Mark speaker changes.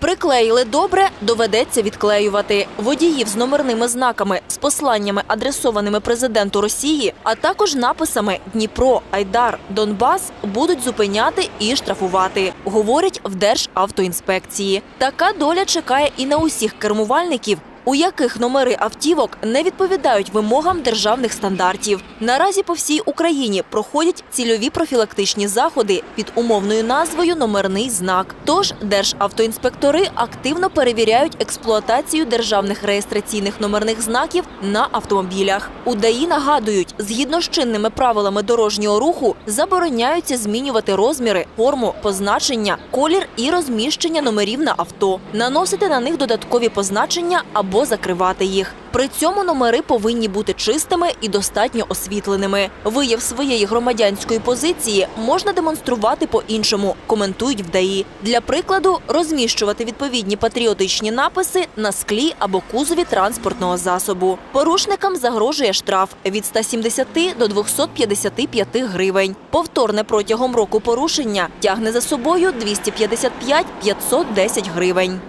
Speaker 1: Приклеїли добре, доведеться відклеювати. Водіїв з номерними знаками, з посланнями, адресованими президенту Росії, а також написами Дніпро, Айдар, Донбас будуть зупиняти і штрафувати, говорять в Державтоінспекції. Така доля чекає і на усіх кермувальників. У яких номери автівок не відповідають вимогам державних стандартів. Наразі по всій Україні проходять цільові профілактичні заходи під умовною назвою Номерний знак. Тож державтоінспектори активно перевіряють експлуатацію державних реєстраційних номерних знаків на автомобілях. У ДАІ нагадують, згідно з чинними правилами дорожнього руху забороняються змінювати розміри, форму, позначення, колір і розміщення номерів на авто, наносити на них додаткові позначення або закривати їх. При цьому номери повинні бути чистими і достатньо освітленими. Вияв своєї громадянської позиції можна демонструвати по-іншому, коментують в ДАІ. Для прикладу, розміщувати відповідні патріотичні написи на склі або кузові транспортного засобу. Порушникам загрожує штраф від 170 до 255 гривень. Повторне протягом року порушення тягне за собою 255-510 гривень.